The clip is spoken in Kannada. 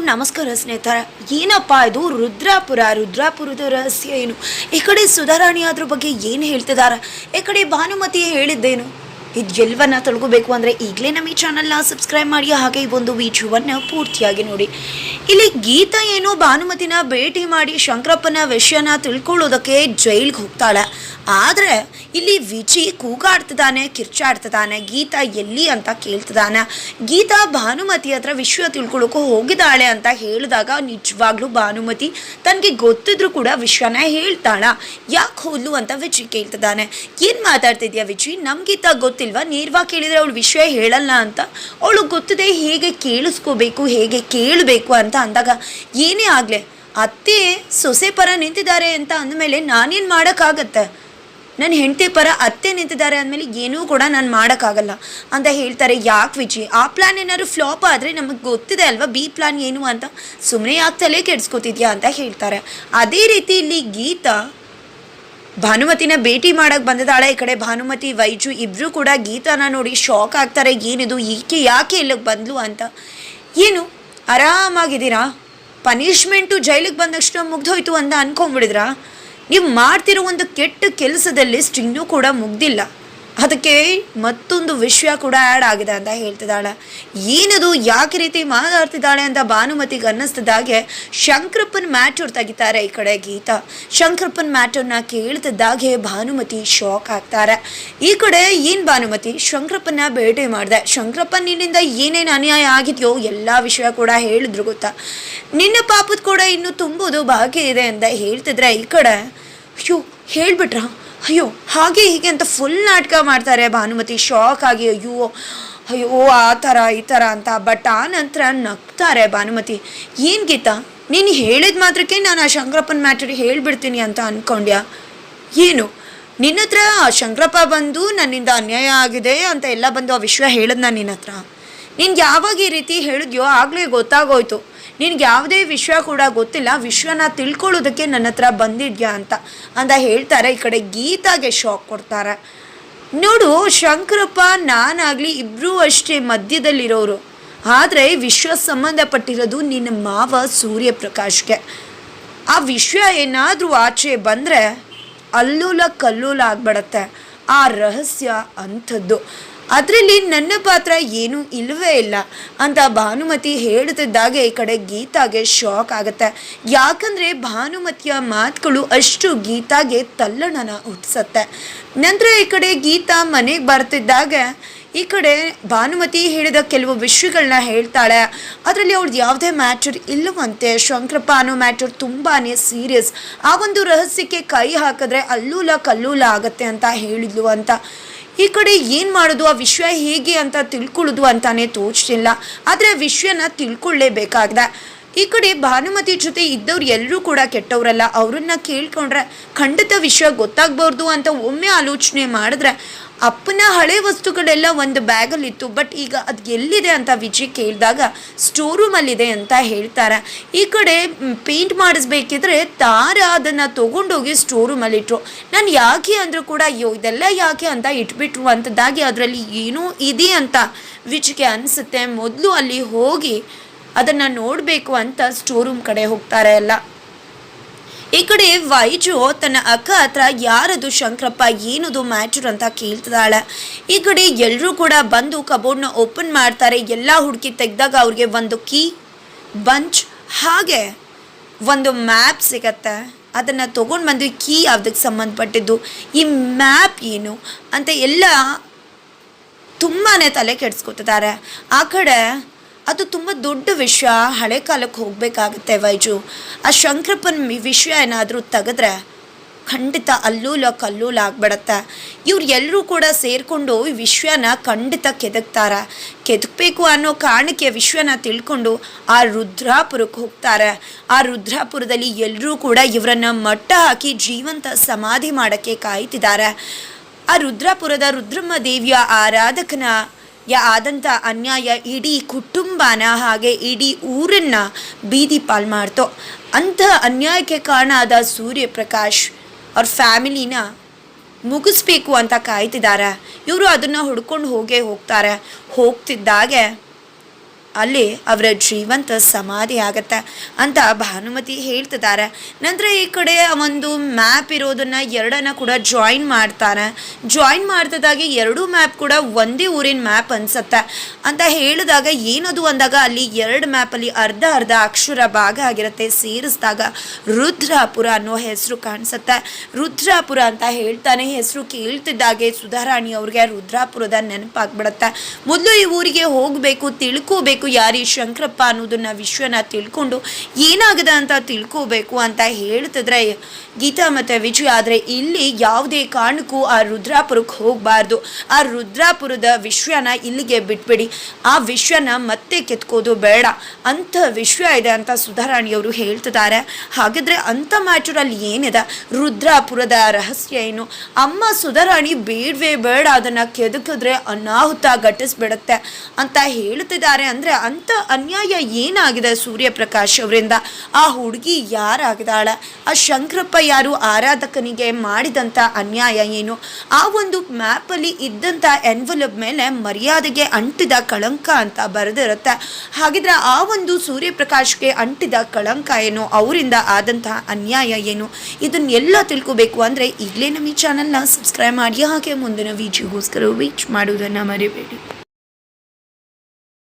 ನಮಸ್ಕಾರ ಸ್ನೇಹಿತರ. ಏನಪ್ಪ ಇದು? ರುದ್ರಾಪುರ. ರುದ್ರಾಪುರದ ರಹಸ್ಯ ಏನು? ಈ ಕಡೆ ಸುಧಾರಾಣಿ ಅದ್ರ ಬಗ್ಗೆ ಏನು ಹೇಳ್ತಿದಾರ? ಈ ಕಡೆ ಭಾನುಮತಿ ಹೇಳಿದ್ದೇನು? ಇದು ಎಲ್ಲವನ್ನ ತಿಳ್ಕೋಬೇಕು ಅಂದರೆ ಈಗಲೇ ನಮ್ಮ ಈ ಚಾನಲ್ನ ಸಬ್ಸ್ಕ್ರೈಬ್ ಮಾಡಿ, ಹಾಗೆ ಈ ಒಂದು ವಿಡಿಯೋವನ್ನು ಪೂರ್ತಿಯಾಗಿ ನೋಡಿ. ಇಲ್ಲಿ ಗೀತಾ ಏನೋ ಭಾನುಮತಿನ ಭೇಟಿ ಮಾಡಿ ಶಂಕರಪ್ಪನ ವಿಷಯನ ತಿಳ್ಕೊಳ್ಳೋದಕ್ಕೆ ಜೈಲ್ಗೆ ಹೋಗ್ತಾಳೆ. ಆದರೆ ಇಲ್ಲಿ ವಿಜಿ ಕೂಗಾಡ್ತಿದ್ದಾನೆ, ಕಿರ್ಚಾಡ್ತಿದ್ದಾನೆ, ಗೀತಾ ಎಲ್ಲಿ ಅಂತ ಕೇಳ್ತಿದ್ದಾನೆ. ಗೀತಾ ಭಾನುಮತಿ ಹತ್ರ ವಿಷಯ ತಿಳ್ಕೊಳ್ಳೋಕೆ ಹೋಗಿದ್ದಾಳೆ ಅಂತ ಹೇಳಿದಾಗ ನಿಜವಾಗ್ಲೂ ಭಾನುಮತಿ ತನಗೆ ಗೊತ್ತಿದ್ರೂ ಕೂಡ ವಿಷಯನ ಹೇಳ್ತಾಳ. ಯಾಕೆ ಹೋದ್ಲು ಅಂತ ವಿಜಿ ಕೇಳ್ತಿದ್ದಾನೆ. ಏನು ಮಾತಾಡ್ತಿದ್ಯಾ ವಿಜಿ? ನಮ್ ಗೀತಾ ಗೊತ್ತಿಲ್ವಾ? ನೇರವಾಗಿ ಕೇಳಿದರೆ ಅವಳು ವಿಷಯ ಹೇಳಲ್ಲ ಅಂತ. ಅವಳು ಗೊತ್ತಿದೆ ಹೇಗೆ ಕೇಳಿಸ್ಕೋಬೇಕು, ಹೇಗೆ ಕೇಳಬೇಕು ಅಂತ ಅಂದಾಗ, ಏನೇ ಆಗಲಿ, ಅತ್ತೆ ಸೊಸೆ ಪರ ನಿಂತಿದ್ದಾರೆ ಅಂತ ಅಂದಮೇಲೆ ನಾನೇನು ಮಾಡೋಕ್ಕಾಗತ್ತೆ? ನನ್ನ ಹೆಂಡತಿ ಪರ ಅತ್ತೆ ನಿಂತಿದ್ದಾರೆ ಅಂದಮೇಲೆ ಏನೂ ಕೂಡ ನಾನು ಮಾಡೋಕ್ಕಾಗಲ್ಲ ಅಂತ ಹೇಳ್ತಾರೆ ಯಾಕೆ ವಿಜಿ? ಆ ಪ್ಲ್ಯಾನ್ ಏನಾದ್ರು ಫ್ಲಾಪ್ ಆದರೆ ನಮಗೆ ಗೊತ್ತಿದೆ ಅಲ್ವಾ? ಬಿ ಪ್ಲ್ಯಾನ್ ಏನು ಅಂತ ಸುಮ್ಮನೆ ಯಾಕೆ ತಲೆ ಕೆಡಿಸ್ಕೊತಿದ್ಯಾ ಅಂತ ಹೇಳ್ತಾರೆ. ಅದೇ ರೀತಿ ಇಲ್ಲಿ ಗೀತಾ ಭಾನುಮತಿನ ಭೇಟಿ ಮಾಡಕ್ ಬಂದಿದ್ದಾಳೆ. ಈ ಕಡೆ ಭಾನುಮತಿ, ವೈಜು ಇಬ್ರು ಕೂಡ ಗೀತಾನ ನೋಡಿ ಶಾಕ್ ಆಗ್ತಾರೆ. ಏನಿದು, ಈಕೆ ಯಾಕೆ ಇಲ್ಲಿಗೆ ಬಂದ್ಲು ಅಂತ. ಏನು, ಆರಾಮಾಗಿದ್ದೀರಾ? ಪನಿಷ್ಮೆಂಟು ಜೈಲಿಗೆ ಬಂದಕ್ಷಣ ಮುಗ್ದೋಯ್ತು ಅಂತ ಅನ್ಕೊಂಡ್ಬಿಡಿದ್ರಾ? ನೀವು ಮಾಡ್ತಿರೋ ಒಂದು ಕೆಟ್ಟ ಕೆಲಸದಲ್ಲಿ ಸ್ಟ್ರಿಂಗು ಕೂಡ ಮುಗ್ದಿಲ್ಲ. ಅದಕ್ಕೆ ಮತ್ತೊಂದು ವಿಷಯ ಕೂಡ ಆ್ಯಡ್ ಆಗಿದೆ ಅಂತ ಹೇಳ್ತಿದ್ದಾಳೆ. ಏನದು, ಯಾಕೆ ರೀತಿ ಮಾತಾಡ್ತಿದ್ದಾಳೆ ಅಂತ ಭಾನುಮತಿಗೆ ಅನ್ನಿಸ್ತಿದ್ದಾಗೆ ಶಂಕರಪ್ಪನ ಮ್ಯಾಟರ್ ತೆಗಿತಾರೆ ಈ ಕಡೆ ಗೀತಾ. ಶಂಕರಪ್ಪನ ಮ್ಯಾಟರ್ನ ಕೇಳ್ತಿದ್ದಾಗೆ ಭಾನುಮತಿ ಶಾಕ್ ಆಗ್ತಾರೆ. ಈ ಕಡೆ ಏನು ಭಾನುಮತಿ? ಶಂಕರಪ್ಪನ ಭೇಟಿ ಮಾಡಿದೆ. ಶಂಕರಪ್ಪ ನಿನ್ನಿಂದ ಏನೇನು ಅನ್ಯಾಯ ಆಗಿದೆಯೋ ಎಲ್ಲ ವಿಷಯ ಕೂಡ ಹೇಳಿದ್ರು ಗೊತ್ತಾ. ನಿನ್ನ ಪಾಪದ ಕೂಡ ಇನ್ನೂ ತುಂಬೋದು ಬಾಕಿ ಇದೆ ಅಂತ ಹೇಳ್ತಿದ್ರೆ ಈ ಕಡೆ. ಅಯ್ಯೋ, ಹೇಳ್ಬಿಟ್ರಾ? ಅಯ್ಯೋ, ಹಾಗೆ ಹೀಗೆ ಅಂತ ಫುಲ್ ನಾಟಕ ಮಾಡ್ತಾರೆ ಭಾನುಮತಿ. ಶಾಕ್ ಆಗಿ, ಅಯ್ಯೋ ಅಯ್ಯೋ, ಆ ಥರ, ಈ ಥರ ಅಂತ. ಬಟ್ ಆ ನಂತರ ನಗ್ತಾರೆ ಭಾನುಮತಿ. ಏನು ಗೀತಾ? ನೀನು ಹೇಳಿದ ಮಾತ್ರಕ್ಕೆ ನಾನು ಆ ಶಂಕರಪ್ಪನ ಮ್ಯಾಟ್ರಿಗೆ ಹೇಳಿಬಿಡ್ತೀನಿ ಅಂತ ಅಂದ್ಕೊಂಡ್ಯಾ ಏನು? ನಿನ್ನ ಹತ್ರ ಶಂಕರಪ್ಪ ಬಂದು ನನ್ನಿಂದ ಅನ್ಯಾಯ ಆಗಿದೆ ಅಂತ ಎಲ್ಲ ಬಂದು ಆ ವಿಷಯ ಹೇಳಿದ್ನ ನಿನ್ನ ಹತ್ರ ನಿನ್ಗೆ ಯಾವಾಗ ಈ ರೀತಿ ಹೇಳಿದ್ಯೋ ಆಗಲೇ ಗೊತ್ತಾಗೋಯ್ತು. ನಿನ್ಗೆ ಯಾವುದೇ ವಿಷಯ ಕೂಡ ಗೊತ್ತಿಲ್ಲ. ವಿಶ್ವನ ತಿಳ್ಕೊಳ್ಳೋದಕ್ಕೆ ನನ್ನ ಹತ್ರ ಬಂದಿದ್ಯಾ ಅಂತ. ಅಂತ ಹೇಳ್ತಾರೆ. ಈ ಕಡೆ ಗೀತಾಗೆ ಶಾಕ್ ಕೊಡ್ತಾರೆ. ನೋಡು, ಶಂಕರಪ್ಪ ನಾನಾಗಲಿ ಇಬ್ಬರೂ ಅಷ್ಟೇ ಮಧ್ಯದಲ್ಲಿರೋರು. ಆದರೆ ವಿಶ್ವ ಸಂಬಂಧಪಟ್ಟಿರೋದು ನಿನ್ನ ಮಾವ ಸೂರ್ಯಪ್ರಕಾಶ್ಗೆ. ಆ ವಿಶ್ವ ಏನಾದರೂ ಆಚೆ ಬಂದರೆ ಅಲ್ಲೂಲ ಕಲ್ಲೂಲ ಆಗ್ಬಿಡತ್ತೆ. ಆ ರಹಸ್ಯ ಅಂಥದ್ದು. ಅದರಲ್ಲಿ ನನ್ನ ಪಾತ್ರ ಏನೂ ಇಲ್ಲವೇ ಇಲ್ಲ ಅಂತ ಭಾನುಮತಿ ಹೇಳ್ತಿದ್ದಾಗೆ ಈ ಕಡೆ ಗೀತಾಗೆ ಶಾಕ್ ಆಗುತ್ತೆ. ಯಾಕಂದರೆ ಭಾನುಮತಿಯ ಮಾತುಗಳು ಅಷ್ಟು ಗೀತಾಗೆ ತಲ್ಲಣನ ಹುಟ್ಟಿಸತ್ತೆ. ನಂತರ ಈ ಕಡೆ ಗೀತಾ ಮನೆಗೆ ಬರ್ತಿದ್ದಾಗ. ಈ ಕಡೆ ಭಾನುಮತಿ ಹೇಳಿದ ಕೆಲವು ವಿಷಯಗಳನ್ನ ಹೇಳ್ತಾಳೆ. ಅದರಲ್ಲಿ ಅವ್ರದ್ದು ಯಾವುದೇ ಮ್ಯಾಟರ್ ಇಲ್ಲವಂತೆ. ಶಂಕರಪ್ಪ ಅನ್ನೋ ಮ್ಯಾಟರ್ ತುಂಬಾ ಸೀರಿಯಸ್. ಆ ಒಂದು ರಹಸ್ಯಕ್ಕೆ ಕೈ ಹಾಕಿದ್ರೆ ಅಲ್ಲೂಲ ಕಲ್ಲೂಲ ಆಗತ್ತೆ ಅಂತ ಹೇಳಿದ್ಲು ಅಂತ. ಈ ಕಡೆ ಏನು ಮಾಡೋದು? ಆ ವಿಷಯ ಹೇಗೆ ಅಂತ ತಿಳ್ಕೊಳ್ಳೋದು ಅಂತಾನೆ ತೋಚ್ತಿಲ್ಲ. ಆದರೆ ವಿಷಯನ ತಿಳ್ಕೊಳ್ಳೇಬೇಕಾಗಿದೆ. ಈ ಕಡೆ ಭಾನುಮತಿ ಜೊತೆ ಇದ್ದವ್ರು ಎಲ್ಲರೂ ಕೂಡ ಕೆಟ್ಟವರಲ್ಲ, ಅವ್ರನ್ನ ಕೇಳ್ಕೊಂಡ್ರೆ ಖಂಡಿತ ವಿಷಯ ಗೊತ್ತಾಗ್ಬಾರ್ದು ಅಂತ ಒಮ್ಮೆ ಆಲೋಚನೆ ಮಾಡಿದ್ರೆ ಅಪ್ಪನ ಹಳೆ ವಸ್ತುಗಳೆಲ್ಲ ಒಂದು ಬ್ಯಾಗಲ್ಲಿತ್ತು, ಬಟ್ ಈಗ ಅದು ಎಲ್ಲಿದೆ ಅಂತ ವಿಜಯ್ ಕೇಳಿದಾಗ ಸ್ಟೋರ್ ರೂಮಲ್ಲಿದೆ ಅಂತ ಹೇಳ್ತಾರೆ. ಈ ಕಡೆ ಪೇಂಟ್ ಮಾಡಿಸ್ಬೇಕಿದ್ರೆ ತಾರ ಅದನ್ನು ತೊಗೊಂಡೋಗಿ ಸ್ಟೋರ್ ರೂಮಲ್ಲಿಟ್ರು ನಾನು ಯಾಕೆ ಅಂದರೂ ಕೂಡ, ಅಯ್ಯೋ, ಇದೆಲ್ಲ ಯಾಕೆ ಅಂತ ಇಟ್ಬಿಟ್ರು ಅಂತದಾಗಿ ಅದರಲ್ಲಿ ಏನೂ ಇದೆ ಅಂತ ವಿಜಿಗೆ ಅನಿಸುತ್ತೆ. ಮೊದಲು ಅಲ್ಲಿ ಹೋಗಿ ಅದನ್ನು ನೋಡಬೇಕು ಅಂತ ಸ್ಟೋರ್ ರೂಮ್ ಕಡೆ ಹೋಗ್ತಾರೆ ಎಲ್ಲ ಈ ಕಡೆ ವೈಜು ತನ್ನ ಅಕ್ಕ ಹತ್ರ ಯಾರದು ಶಂಕರಪ್ಪ ಏನದು ಮ್ಯಾಚರ್ ಅಂತ ಕೇಳ್ತಿದ್ದಾಳೆ. ಈ ಕಡೆ ಎಲ್ಲರೂ ಕೂಡ ಬಂದು ಕಬೋರ್ಡ್ನ ಓಪನ್ ಮಾಡ್ತಾರೆ. ಎಲ್ಲ ಹುಡುಕಿ ತೆಗೆದಾಗ ಅವ್ರಿಗೆ ಒಂದು ಕೀ ಬಂಚ್ ಹಾಗೆ ಒಂದು ಮ್ಯಾಪ್ ಸಿಗತ್ತೆ. ಅದನ್ನು ತೊಗೊಂಡು ಬಂದು ಕೀ ಯಾವುದಕ್ಕೆ ಸಂಬಂಧಪಟ್ಟಿದ್ದು? ಈ ಮ್ಯಾಪ್ ಏನು? ಅಂತ ಎಲ್ಲ ತುಂಬಾ ತಲೆ ಕೆಡಿಸ್ಕೊತಿದ್ದಾರೆ. ಆ ಕಡೆ ಅದು ತುಂಬ ದೊಡ್ಡ ವಿಷಯ. ಹಳೆ ಕಾಲಕ್ಕೆ ಹೋಗಬೇಕಾಗುತ್ತೆ ವೈಜು. ಆ ಶಂಕರಪ್ಪನ ವಿಷಯ ಏನಾದರೂ ತೆಗೆದ್ರೆ ಖಂಡಿತ ಅಲ್ಲೂಲ ಕಲ್ಲೂಲ ಆಗ್ಬಿಡತ್ತೆ. ಇವ್ರು ಎಲ್ಲರೂ ಕೂಡ ಸೇರಿಕೊಂಡು ಈ ವಿಶ್ವನ ಖಂಡಿತ ಕೆದಕ್ತಾರೆ. ಕೆದಕ್ಬೇಕು ಅನ್ನೋ ಕಾರಣಕ್ಕೆ ವಿಶ್ವನ ತಿಳ್ಕೊಂಡು ಆ ರುದ್ರಾಪುರಕ್ಕೆ ಹೋಗ್ತಾರೆ. ಆ ರುದ್ರಾಪುರದಲ್ಲಿ ಎಲ್ಲರೂ ಕೂಡ ಇವರನ್ನ ಮಟ್ಟ ಹಾಕಿ ಜೀವಂತ ಸಮಾಧಿ ಮಾಡೋಕ್ಕೆ ಕಾಯ್ತಿದ್ದಾರೆ. ಆ ರುದ್ರಾಪುರದ ರುದ್ರಮ್ಮ ದೇವಿಯ ಆರಾಧಕನ ಯ ಆದಂಥ ಅನ್ಯಾಯ ಇಡೀ ಕುಟುಂಬನ ಹಾಗೆ ಇಡೀ ಊರನ್ನ ಬೀದಿ ಪಾಲ್ ಮಾಡ್ತೋ. ಅಂಥ ಅನ್ಯಾಯಕ್ಕೆ ಕಾರಣ ಆದ ಸೂರ್ಯಪ್ರಕಾಶ್ ಅವ್ರ ಫ್ಯಾಮಿಲಿನ ಮುಗಿಸ್ಬೇಕು ಅಂತ ಕಾಯ್ತಿದ್ದಾರೆ ಇವರು ಅದನ್ನು ಹುಡ್ಕೊಂಡು ಹೋಗೇ ಹೋಗ್ತಾರೆ. ಹೋಗ್ತಿದ್ದಾಗೆ ಅಲ್ಲಿ ಅವರ ಜೀವಂತ ಸಮಾಧಿ ಆಗತ್ತೆ ಅಂತ ಭಾನುಮತಿ ಹೇಳ್ತಿದ್ದಾರೆ. ನಂತರ ಈ ಕಡೆ ಒಂದು ಮ್ಯಾಪ್ ಇರೋದನ್ನ ಎರಡನ್ನ ಕೂಡ ಜಾಯಿನ್ ಮಾಡ್ತಾರೆ ಜಾಯಿನ್ ಮಾಡ್ತಿದ್ದಾಗೆ ಎರಡು ಮ್ಯಾಪ್ ಕೂಡ ಒಂದೇ ಊರಿನ ಮ್ಯಾಪ್ ಅನ್ಸತ್ತೆ. ಅಂತ ಹೇಳಿದಾಗ ಏನದು ಅಂದಾಗ ಅಲ್ಲಿ ಎರಡು ಮ್ಯಾಪಲ್ಲಿ ಅರ್ಧ ಅರ್ಧ ಅಕ್ಷರ ಭಾಗ ಆಗಿರುತ್ತೆ, ಸೇರಿಸಿದಾಗ ರುದ್ರಾಪುರ ಅನ್ನೋ ಹೆಸರು ಕಾಣಿಸುತ್ತೆ. ರುದ್ರಾಪುರ ಅಂತ ಹೇಳ್ತಾನೆ, ಹೆಸರು ಕೇಳ್ತಿದ್ದಾಗೆ ಸುಧಾರಾಣಿ ಅವ್ರಿಗೆ ರುದ್ರಾಪುರದ ನೆನಪಾಗ್ಬಿಡತ್ತೆ. ಮೊದಲು ಈ ಊರಿಗೆ ಹೋಗಬೇಕು, ತಿಳ್ಕೋಬೇಕು ಯಾರು ಈ ಶಂಕರಪ್ಪ ಅನ್ನೋದನ್ನ ವಿಶ್ವನ ತಿಳ್ಕೊಂಡು ಏನಾಗಿದೆ ಅಂತ ತಿಳ್ಕೋಬೇಕು ಅಂತ ಹೇಳ್ತಿದ್ರೆ ಗೀತಾ ಮತ್ತೆ ವಿಜಯ, ಆದ್ರೆ ಇಲ್ಲಿ ಯಾವುದೇ ಕಾರಣಕ್ಕೂ ಆ ರುದ್ರಾಪುರಕ್ಕೆ ಹೋಗ್ಬಾರ್ದು. ಆ ರುದ್ರಾಪುರದ ವಿಶ್ವನ ಇಲ್ಲಿಗೆ ಬಿಟ್ಬಿಡಿ. ಆ ವಿಶ್ವನ ಮತ್ತೆ ಕೆತ್ಕೋದು ಬೇಡ. ಅಂತ ವಿಶ್ವ ಇದೆ ಅಂತ ಸುಧಾರಾಣಿಯವರು ಹೇಳ್ತಿದ್ದಾರೆ. ಹಾಗಿದ್ರೆ ಅಂಥ ಮ್ಯಾಚರಲ್ಲಿ ಏನಿದೆ? ರುದ್ರಾಪುರದ ರಹಸ್ಯ ಏನು? ಅಮ್ಮ ಸುಧಾರಾಣಿ ಬೇಡವೇ ಬೇಡ, ಅದನ್ನ ಕೆದಕಿದ್ರೆ ಅನಾಹುತ ಘಟಿಸ್ಬಿಡುತ್ತೆ ಅಂತ ಹೇಳ್ತಿದ್ದಾರೆ. ಅಂದರೆ ಅಂಥ ಅನ್ಯಾಯ ಏನಾಗಿದೆ ಸೂರ್ಯಪ್ರಕಾಶ್ ಅವರಿಂದ? ಆ ಹುಡುಗಿ ಯಾರಾಗಿದ್ದಾಳೆ? ಆ ಶಂಕರಪ್ಪ ಯಾರು ಆರಾಧಕನಿಗೆ ಮಾಡಿದಂಥ ಅನ್ಯಾಯ ಏನು? ಆ ಒಂದು ಮ್ಯಾಪಲ್ಲಿ ಇದ್ದಂಥ ಎನ್ವಲಪ್ ಮೇಲೆ ಮರ್ಯಾದೆಗೆ ಅಂಟಿದ ಕಳಂಕ ಅಂತ ಬರೆದಿರುತ್ತೆ. ಹಾಗಿದ್ರೆ ಆ ಒಂದು ಸೂರ್ಯಪ್ರಕಾಶ್ಗೆ ಅಂಟಿದ ಕಳಂಕ ಏನು? ಅವರಿಂದ ಆದಂತಹ ಅನ್ಯಾಯ ಏನು? ಇದನ್ನೆಲ್ಲ ತಿಳ್ಕೋಬೇಕು ಅಂದರೆ ಈಗಲೇ ನಮ್ಮ ಈ ಚಾನಲ್ನ ಸಬ್ಸ್ಕ್ರೈಬ್ ಮಾಡಿ. ಹಾಗೆ ಮುಂದಿನ ವಿಡಿಯೋಗೋಸ್ಕರ ವೀಚ್ ಮಾಡುವುದನ್ನು ಮರಿಬೇಡಿ.